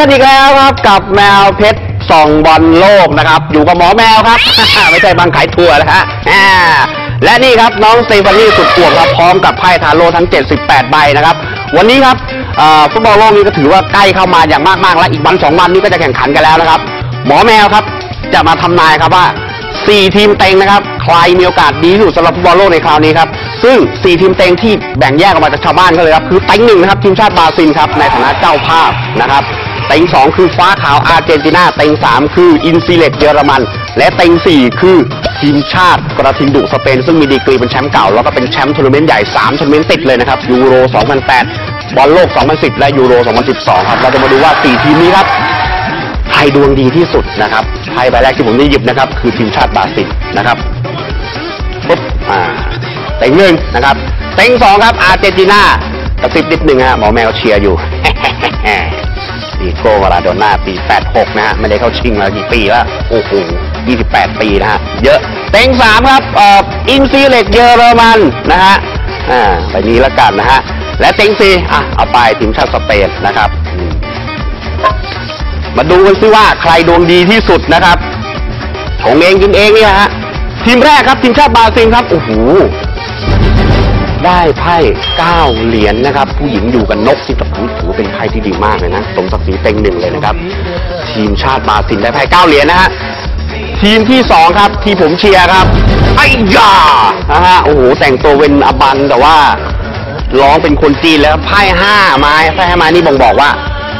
กันอีกแล้วครับกับแมวเพชรส่องบอลโลกนะครับ อยู่กับหมอแมวครับ ไม่ใช่บางขายถั่วนะฮะและนี่ครับน้องเตฟานี่สุดป่วงครับพร้อมกับไพ่ทาโร่ทั้ง 78 ใบนะครับ วันนี้ครับฟุตบอลโลกนี้ก็ถือว่าใกล้เข้ามาอย่างมากๆ แล้วอีกวันสองวันนี้ก็จะแข่งขันกันแล้วนะครับ หมอแมวครับจะมาทำนายครับว่า 4 ทีมเต็งนะครับ ใครมีโอกาสดีที่สุดสำหรับฟุตบอลโลกในคราวนี้ครับซึ่ง 4 ทีมเต็งที่แบ่งแยกออกมาจากชาวบ้านก็เลยครับคือเต็งหนึ่งนะครับทีมชาติบราซิลครับในฐานะเจ้าภาพนะครับ ต็งสองคือฟ้าขาวอาร์เจนตินาเต็งสามคืออินซีเลตเยอรมัน และเต็งสี่คือทีมชาติกระทิงดุสเปน ซึ่งมีดีกรีเป็นแชมป์เก่า แล้วก็เป็นแชมป์ทัวร์นาเมนต์ใหญ่ 3ทัวร์นาเมนต์ติดเลยนะครับยูโร 2008 บอลโลก 2010 และยูโร 2012 ครับ เราจะมาดูว่า 4 ทีมนี้ครับใครดวงดีที่สุดนะครับไพ่ใบแรกที่ผมได้หยิบนะครับ คือทีมชาติบราซิลนะครับปุ๊บอ่าเต็งหนึ่งนะครับเต็งสองครับอาร์เจนตินา กระซิบนิดหนึ่งฮะหมอแมวเชียร์อยู่ ดีโก้มาราโดน่าปี 86 นะฮะ ไม่ได้เข้าชิงมากี่ปีแล้วโอ้โห 28 ปีนะฮะ เยอะ เต็งสามครับเอ่ออินซีเล็กเยอรมันนะฮะ อ่าไปนี้ละกันนะฮะ และเต็งสี่อะ เอาไปทีมชาติสเปนนะครับ มาดูกันซิว่าใครดวงดีที่สุดนะครับชงเองกินเองนี่แหละฮะ ทีมแรกครับทีมชาติบราซิลครับ โอ้โห ได้ไพ่เก้าเหรียญนะครับ ผู้หญิงอยู่กับนกที่กับผมถือเป็นไพ่ที่ดีมากเลยนะสมศักดิ์ศรีเต็งหนึ่งเลยนะครับ ทีมชาติบราซิลได้ไพ่เก้าเหรียญนะฮะทีมที่สองครับ ที่ผมเชียร์ครับไอ้ยานะฮะโอ้โหแต่งตัวเป็นอบันแต่ว่าร้องเป็นคนจีนแล้วไพ่ห้าไม้ไพ่ห้าไม้นี่บ่งบอกว่า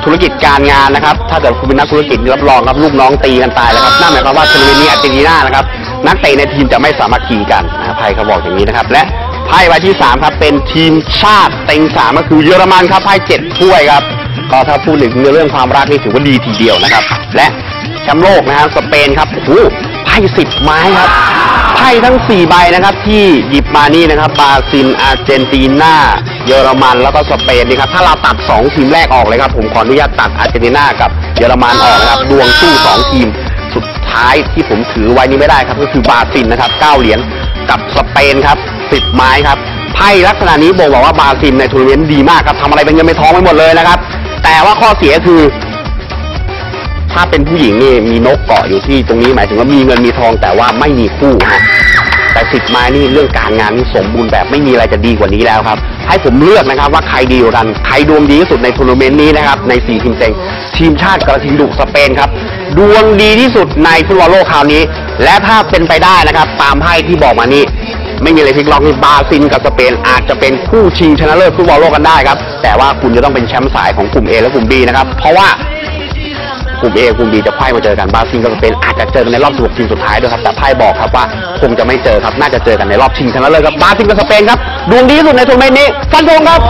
ธุรกิจการงานนะครับ ถ้าเกิดคุณเป็นนักธุรกิจรับรองครับลูกน้องตีกันตายแล้วครับนั่นหมายความว่าทัวร์นาเมนต์นี้อาร์เจนตินานะครับ นักเตะในทีมจะไม่สามัคคีกันนะไพ่เขาบอกอย่างนี้นะครับ และ ไพ่ใบที่สามครับ เป็นทีมชาติเต็งสามก็คือเยอรมันครับไพ่เจ็ดถ้วยครับ ก็ถ้าพูดถึงเรื่องความรักนี่ถือว่าดีทีเดียวนะครับ และแชมป์โลกนะครับสเปนครับโอ้โหไพ่สิบไม้ครับไพ่ทั้ง 4 ใบนะครับ ที่หยิบมานี่นะครับบราซิลอาร์เจนตินาเยอรมันแล้วก็สเปนนี่ครับถ้าเราตัด 2 ทีมแรกออกเลยครับ ผมขออนุญาตตัดอาร์เจนตินากับเยอรมันออกนะครับดวงสู้ 2 ทีม สุดท้ายที่ผมถือไว้นี่ไม่ได้ครับ ก็คือบราซิลนะครับ9เหรียญกับสเปนครับ 10 ไม้ครับไพ่ลักษณะนี้บ่งบอกว่าบาซิลในทัวร์นาเมนต์ดีมากครับทำอะไรเป็นเงินเป็นทองไปหมดเลยนะครับ แต่ว่าข้อเสียคือ ถ้าเป็นผู้หญิงนี่มีนกเกาะอยู่ที่ตรงนี้หมายถึงว่ามีเงินมีทองแต่ว่าไม่มีคู่ฮะแต่สิบไม้นี่เรื่องการงานนี่สมบูรณ์แบบไม่มีอะไรจะดีกว่านี้แล้วครับ ให้ผมเลือกนะครับว่าใครดีกว่ากันใครดวงดีที่สุดในทัวร์นาเมนต์นี้นะครับในสี่ทีมเต็งทีมชาติกระทิงดุสเปนครับดวงดีที่สุดในฟุตบอลโลกคราวนี้ และถ้าเป็นไปได้นะครับ ตามไพ่ที่บอกมานี้ ไม่มีอะไรพลิกล็อกนี่บราซิลกับสเปนอาจจะเป็นคู่ชิงชนะเลิศฟุตบอลโลกกันได้ครับ แต่ว่าคุณจะต้องเป็นแชมป์สายของกลุ่ม A และกลุ่ม B นะครับ เพราะว่ากลุ่ม A กลุ่ม B จะไพ่มาเจอกันบราซิลกับสเปนอาจจะเจอกันในรอบ16ทีมสุดท้ายด้วยครับ แต่ไพ่บอกครับว่าคงจะไม่เจอครับน่าจะเจอกันในรอบชิงชนะเลิศครับบราซิลกับสเปนครับดวงดีที่สุดในทัวร์นาเมนต์นี้ฟันธงครับ